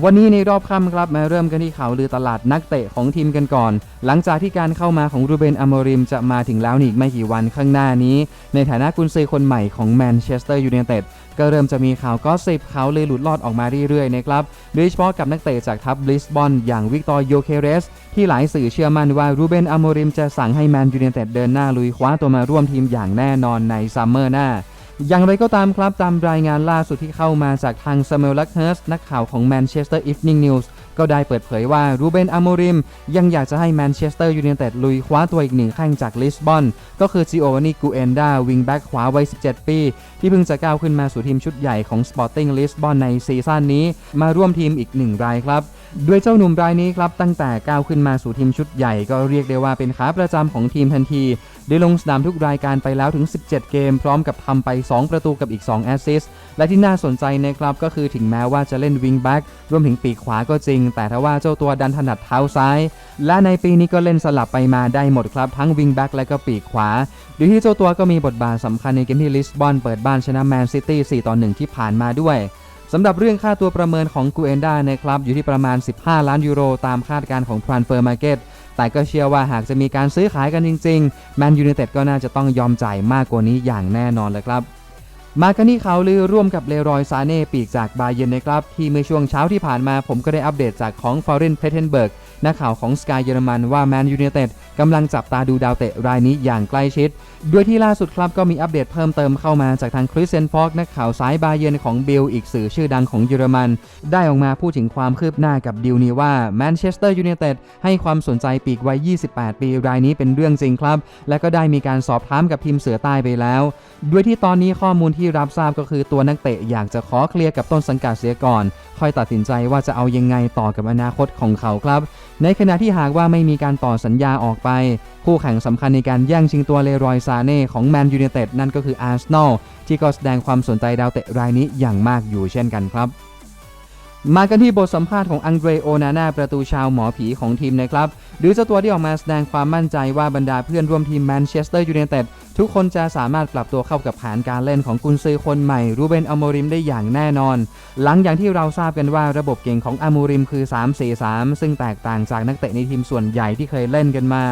วันนี้ในรอบค่ำครับมาเริ่มกันที่ข่าวลือตลาดนักเตะของทีมกันก่อน หลังจากที่การเข้ามาของรูเบนอโมริมจะมาถึงแล้วนี่อีกไม่กี่วันข้างหน้านี้ ในฐานะกุนซือคนใหม่ของแมนเชสเตอร์ยูไนเต็ดก็เริ่มจะมีข่าวก็สิบข่าวลือหลุดลอดออกมาเรื่อยๆนะครับโดยเฉพาะกับนักเตะจากทัพบลิสบอนอย่างวิกตอร์โยเคเรส ที่หลายสื่อเชื่อมั่นว่ารูเบนอโมริมจะสั่งให้แมนยูไนเต็ดเดินหน้าลุยคว้าตัวมาร่วมทีมอย่างแน่นอนในซัมเมอร์หน้า อย่างไรก็ตามครับตามรายงานล่าสุดที่เข้ามาจากทางซามูเอลลักเฮิร์สนักข่าวของแมนเชสเตอร์อีฟนิงนิวส์ก็ได้เปิดเผยว่ารูเบนอโมริม ยังอยากจะให้แมนเชสเตอร์ยูไนเต็ดลุยคว้าตัวอีกหนึ่งแข้งจากลิสบอน ก็คือจิโอวานีกูเอนดาวิงแบ็กขวาวัย 17 ปี ที่เพิ่งจะก้าวขึ้นมาสู่ทีมชุดใหญ่ของ Sporting Lisbon ในซีซั่นนี้ มาร่วมทีมอีกหนึ่งรายครับด้วยเจ้าหนุ่มรายนี้ครับตั้งแต่ก้าวขึ้นมาสู่ทีมชุดใหญ่ก็เรียกได้ว่าเป็นขาประจำของทีมทันที ได้ลงสนามทุกรายการไปแล้วถึง 17 เกม พร้อมกับทำไป 2 ประตูกับอีก 2 แอสซิสต์และที่น่าสนใจนะครับก็คือถึงแม้ว่าจะเล่นวิงแบ็กรวมถึงปีกขวาก็จริง แต่ถ้าว่าเจ้าตัวดันถนัดเท้าซ้าย และในปีนี้ก็เล่นสลับไปมาได้หมดครับ ทั้งวิงแบ็กและก็ปีกขวาโดยที่เจ้าตัวก็มีบทบาทสำคัญในเกมที่ลิสบอนเปิดบ้านชนะแมนซิตี้4ต่อ1ที่ผ่านมาด้วยสำหรับเรื่องค่าตัวประเมินของกูเอนด้านะครับอยู่ที่ประมาณ 15 ล้านยูโรตามคาดการณ์ของ Transfer Market แต่ก็เชื่อว่าหากจะมีการซื้อขายกันจริงๆแมนยู i นเต็ดก็น่าจะต้องยอมจ่ายมากกว่านี้อย่างแน่นอนเลยครับมากันที่ข่าลือร่วมกับเลรอยซาเน่ปีกจากบาเยนนะครับ ที่เมื่อช่วงเช้าที่ผ่านมาผมก็ได้อัปเดตจากของฟอร์เรนเพเทนเบิร์ก นักข่าวของสกายเยอรมันว่าแมนยู i นเต็ดกำลังจับตาดูดาวเตะรายนี้อย่างใกล้ชิด ด้วยที่ล่าสุดครับก็มีอัปเดตเพิ่มเติมเข้ามาจากทางคริสเซนฟอกนักข่าวสายบาเยนของบิลอีกสื่อชื่อดังของเยอรมัน ได้ออกมาพูดถึงความคืบหน้ากับดิวนี้ว่าแมนเชสเตอร์ยูไนเต็ดให้ความสนใจปีกวัย 28 ปีรายนี้เป็นเรื่องจริงครับ และก็ได้มีการสอบถามกับทีมเสือใต้ไปแล้ว ด้วยที่ตอนนี้ข้อมูลที่รับทราบก็คือตัวนักเตะอยากจะขอเคลียร์กับต้นสังกัดเสียก่อน ค่อยตัดสินใจว่าจะเอายังไงต่อกับอนาคตของเขาครับ ในขณะที่หากว่าไม่มีการต่อสัญญาออกไป คู่แข่งสำคัญในการแย่งชิงตัวเลรอยซาเน่ของแมนยูเนเต็ดนั่นก็คืออาร์เซนอลที่ก็แสดงความสนใจดาวเตะรายนี้อย่างมากอยู่เช่นกันครับ มากันที่บทสัมภาษณ์ของอังเดรโอนาน่าประตูชาวหมอผีของทีมนะครับ หรือเจ้าตัวที่ออกมาแสดงความมั่นใจว่าบรรดาเพื่อนร่วมทีมแมนเชสเตอร์ยูไนเต็ดทุกคนจะสามารถปรับตัวเข้ากับแผนการเล่นของกุนซือคนใหม่รูเบนอโมริมได้อย่างแน่นอน หลังอย่างที่เราทราบกันว่าระบบเก่งของอโมริมคือ 3-4-3 ซึ่งแตกต่างจากนักเตะในทีมส่วนใหญ่ที่เคยเล่นกันมา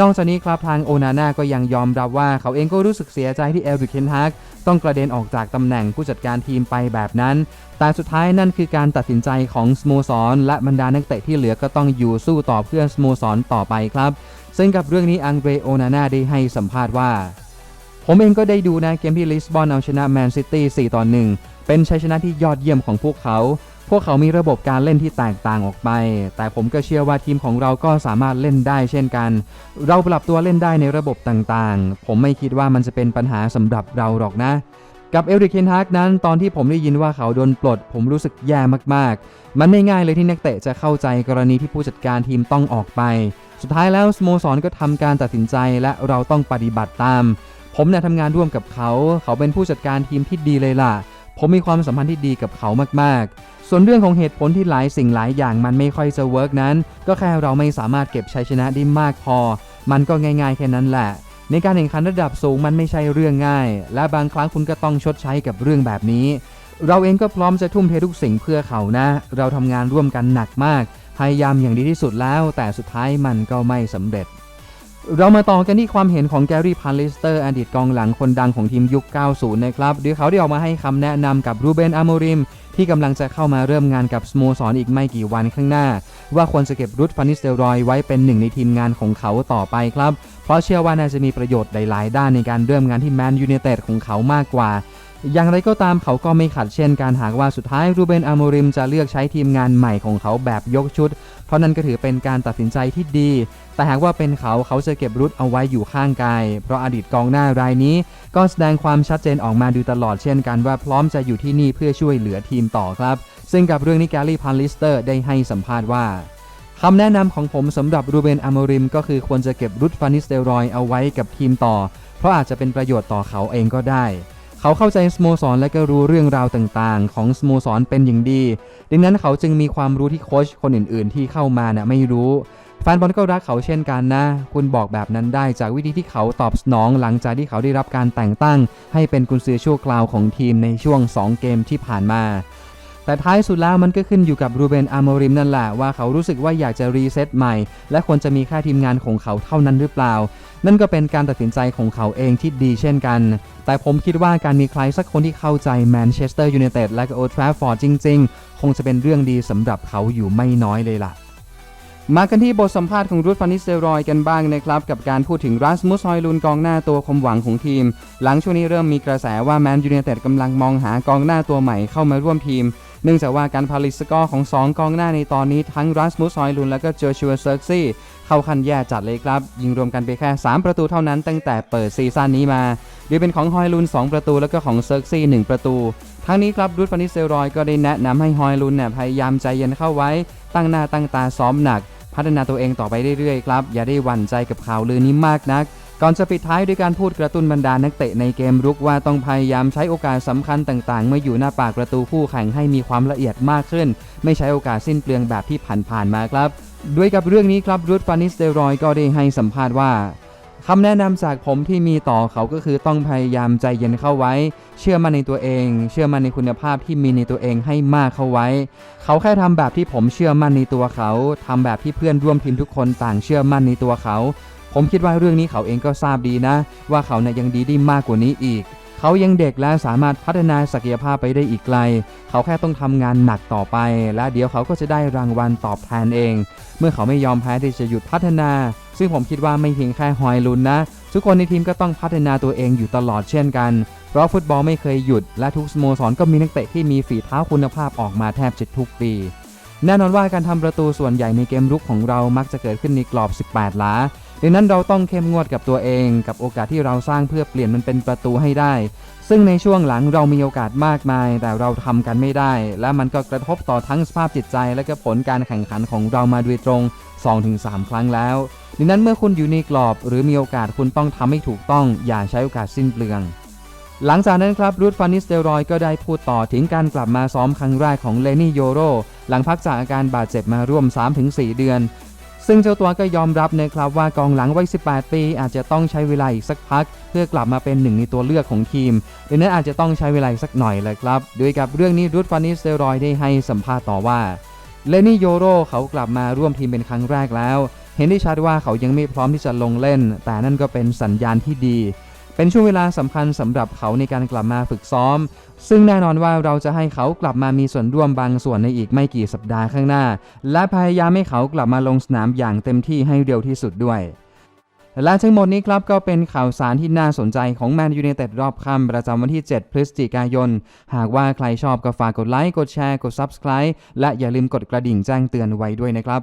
นอกจากนี้ครับทางโอนาน่าก็ยังยอมรับว่าเขาเองก็รู้สึกเสียใจที่เอลริกเคนฮักต้องกระเด็นออกจากตำแหน่งผู้จัดการทีมไปแบบนั้น แต่สุดท้ายนั่นคือการตัดสินใจของสโมสร และบรรดานักเตะที่เหลือก็ต้องอยู่สู้ต่อเพื่อสโมสรต่อไปครับ ซึ่งกับเรื่องนี้อังเดรโอนาน่าได้ให้สัมภาษณ์ว่า ผมเองก็ได้ดูนะเกมที่ลิสบอนเอาชนะแมนซิตี้4ต่อ1เป็นชัยชนะที่ยอดเยี่ยมของพวกเขา พวกเขามีระบบการเล่นที่แตกต่างออกไป แต่ผมก็เชื่อว่าทีมของเราก็สามารถเล่นได้เช่นกัน เราปรับตัวเล่นได้ในระบบต่างๆ ผมไม่คิดว่ามันจะเป็นปัญหาสำหรับเราหรอกนะ กับเอริกเคนฮากนั้นตอนที่ผมได้ยินว่าเขาโดนปลด ผมรู้สึกแย่มากๆ มันไม่ง่ายเลยที่นักเตะจะเข้าใจกรณีที่ผู้จัดการทีมต้องออกไป สุดท้ายแล้วสโมสรก็ทำการตัดสินใจและเราต้องปฏิบัติตาม ผมเนี่ยทำงานร่วมกับเขา เขาเป็นผู้จัดการทีมที่ดีเลยล่ะ ผมมีความสัมพันธ์ที่ดีกับเขามากๆ ส่วนเรื่องของเหตุผลที่หลายสิ่งหลายอย่างมันไม่ค่อยจะเวิร์กนั้น ก็แค่เราไม่สามารถเก็บชัยชนะได้มากพอ มันก็ง่ายๆแค่นั้นแหละ ในการแข่งขันระดับสูงมันไม่ใช่เรื่องง่าย และบางครั้งคุณก็ต้องชดใช้กับเรื่องแบบนี้ เราเองก็พร้อมจะทุ่มเททุกสิ่งเพื่อเขานะ เราทำงานร่วมกันหนักมาก พยายามอย่างดีที่สุดแล้ว แต่สุดท้ายมันก็ไม่สำเร็จ เรามาต่อกันที่ความเห็นของแกรี่พาลิสเตอร์อดีตกองหลังคนดังของทีมยุค 90 นะครับโดยเขาได้ออกมาให้คำแนะนำกับรูเบนอโมริม ที่กำลังจะเข้ามาเริ่มงานกับสโมสรออีกไม่กี่วันข้างหน้า ว่าควรจะเก็บรุดฟานิสเตลรอยไว้เป็นหนึ่งในทีมงานของเขาต่อไปครับ เพราะเชื่อว่าน่าจะมีประโยชน์หลาย ๆ ด้านในการเริ่มงานที่แมนยู i นเต็ดของเขามากกว่า อย่างไรก็ตามเขาก็ไม่ขัดเช่นการหากว่าสุดท้ายรูเบนอโมริมจะเลือกใช้ทีมงานใหม่ของเขาแบบยกชุด เพราะนั่นก็ถือเป็นการตัดสินใจที่ดี แต่หากว่าเป็นเขาเขาจะเก็บรุดเอาไว้อยู่ข้างกาย เพราะอดีตกองหน้ารายนี้ ก็แสดงความชัดเจนออกมาดูตลอดเช่นกันว่าพร้อมจะอยู่ที่นี่เพื่อช่วยเหลือทีมต่อครับ ซึ่งกับเรื่องนี้แกลลี่พันลิสเตอร์ได้ให้สัมภาษณ์ว่าคำแนะนำของผมสำหรับรูเบนอโมริม ก็คือควรจะเก็บรุดฟานิสเตรอยเอาไว้กับทีมต่อ เพราะอาจจะเป็นประโยชน์ต่อเขาเองก็ได้ เขาเข้าใจสโมสรและก็รู้เรื่องราวต่างๆ ของสโมสรเป็นอย่างดี ดังนั้นเขาจึงมีความรู้ที่โค้ชคนอื่นๆ ที่เข้ามาน่ะไม่รู้แฟนบอลก็รักเขาเช่นกันนะ คุณบอกแบบนั้นได้จากวิธีที่เขาตอบสนองหลังจากที่เขาได้รับการแต่งตั้ง ให้เป็นกุนซือชั่วคราวของทีมในช่วง 2 เกมที่ผ่านมา แต่ท้ายสุดแล้วมันก็ขึ้นอยู่กับรูเบนอาโมริมนั่นแหละว่าเขารู้สึกว่าอยากจะรีเซ็ตใหม่ และควรจะมีแค่ทีมงานของเขาเท่านั้นหรือเปล่า นั่นก็เป็นการตัดสินใจของเขาเองที่ดีเช่นกัน แต่ผมคิดว่าการมีใครสักคนที่เข้าใจแมนเชสเตอร์ยูไนเต็ดและก็โอทราฟอร์ดจริง ๆ คงจะเป็นเรื่องดีสำหรับเขาอยู่ไม่น้อยเลยล่ะมากันที่บทสัมภาษณ์ของรูธฟานิสเตอรอยกันบ้างนะครับ กับการพูดถึงรัสมุสฮอยลุนกองหน้าตัวความหวังของทีม หลังช่วงนี้เริ่มมีกระแสว่าแมนยูไนเต็ดกำลังมองหากองหน้าตัวใหม่เข้ามาร่วมทีม เนื่องจากว่าการผลิตสกอร์ของ 2 กองหน้าในตอนนี้ทั้งรัสมุสฮอยลุนและก็เจอชัวเซิร์กซี่เข้าคันแย่จัดเลยครับ ยิงรวมกันไปแค่ 3 ประตูเท่านั้นตั้งแต่เปิดซีซั่นนี้มาโดยเป็นของฮอยลุน 2 ประตูแล้วก็ของเซิร์กซี่ 1 ประตูทั้งนี้ครับรูธฟานิสเซลรอยก็ได้แนะนำให้ฮอยลุนเนี่ยพยายามใจเย็นเข้าไว้ ตั้งหน้าตั้งตาซ้อมหนัก พัฒนาตัวเองต่อไปเรื่อยๆครับ อย่าได้หวั่นใจกับข่าวลือนี้มากนัก ก่อนจะปิดท้ายด้วยการพูดกระตุ้นบรรดานักเตะในเกมรุกว่าต้องพยายามใช้โอกาสสำคัญต่างๆ เมื่ออยู่หน้าปากประตูผู้แข่งให้มีความละเอียดมากขึ้น ไม่ใช้โอกาสสิ้นเปลืองแบบที่ผ่านๆมาครับด้วยกับเรื่องนี้ครับรูธฟานิสเตรอยก็ได้ให้สัมภาษณ์ว่าคำแนะนำจากผมที่มีต่อเขาก็คือต้องพยายามใจเย็นเข้าไว้ เชื่อมั่นในตัวเอง เชื่อมั่นในคุณภาพที่มีในตัวเองให้มากเข้าไว้ เขาแค่ทำแบบที่ผมเชื่อมั่นในตัวเขาทำแบบที่เพื่อนร่วมทีมทุกคนต่างเชื่อมั่นในตัวเขา ผมคิดว่าเรื่องนี้เขาเองก็ทราบดีนะ ว่าเขาเนี่ยยังดีได้มากกว่านี้อีก เขายังเด็กและสามารถพัฒนาศักยภาพไปได้อีกไกล เขาแค่ต้องทำงานหนักต่อไป และเดี๋ยวเขาก็จะได้รางวัลตอบแทนเอง เมื่อเขาไม่ยอมแพ้ที่จะหยุดพัฒนา ซึ่งผมคิดว่าไม่เพียงแค่ฮอยลุนนะ ทุกคนในทีมก็ต้องพัฒนาตัวเองอยู่ตลอดเช่นกัน เพราะฟุตบอลไม่เคยหยุด และทุกสโมสรก็มีนักเตะที่มีฝีเท้าคุณภาพออกมาแทบจะทุกปีแน่นอนว่าการทำประตูส่วนใหญ่ในเกมรุกของเรามักจะเกิดขึ้นในกรอบ 18 หลา ดังนั้นเราต้องเข้มงวดกับตัวเอง กับโอกาสที่เราสร้างเพื่อเปลี่ยนมันเป็นประตูให้ได้ ซึ่งในช่วงหลังเรามีโอกาสมากมาย แต่เราทำกันไม่ได้ และมันก็กระทบต่อทั้งสภาพจิตใจ และก็ผลการแข่งขันของเรามาโดยตรง 2-3 ครั้งแล้วดังนั้นเมื่อคุณอยู่ในกรอบ หรือมีโอกาสคุณต้องทำให้ถูกต้อง อย่าใช้โอกาสสิ้นเปลืองหลังจากนั้นครับรูธฟานิสเตรอยก็ได้พูดต่อถึงการกลับมาซ้อมครั้งแรกของเลนี่โยโรหลังพักจากอาการบาดเจ็บมาร่วม 3-4 เดือน ซึ่งเจ้าตัวก็ยอมรับนะครับว่ากองหลังวัย 18 ปี อาจจะต้องใช้เวลาอีกสักพัก เพื่อกลับมาเป็นหนึ่งในตัวเลือกของทีมดังนั้นอาจจะต้องใช้เวลาสักหน่อยเลยครับโดยกับเรื่องนี้รูธฟานิสเตรอยได้ให้สัมภาษณ์ต่อว่าเลนี่โยโรเขากลับมาร่วมทีมเป็นครั้งแรกแล้ว เห็นได้ชัดว่าเขายังไม่พร้อมที่จะลงเล่น แต่นั่นก็เป็นสัญญาณที่ดี เป็นช่วงเวลาสำคัญสำหรับเขาในการกลับมาฝึกซ้อม ซึ่งแน่นอนว่าเราจะให้เขากลับมามีส่วนร่วมบางส่วนในอีกไม่กี่สัปดาห์ข้างหน้า และพยายามให้เขากลับมาลงสนามอย่างเต็มที่ให้เร็วที่สุดด้วยและทั้งหมดนี้ครับก็เป็นข่าวสารที่น่าสนใจของแมนยู i นเต็ดรอบค่ำประจำวันที่ 7 พฤศจิกายน หากว่าใครชอบก็ฝากกดไลค์ กดแชร์ กด Subscribe และอย่าลืมกดกระดิ่งแจ้งเตือนไว้ด้วยนะครับ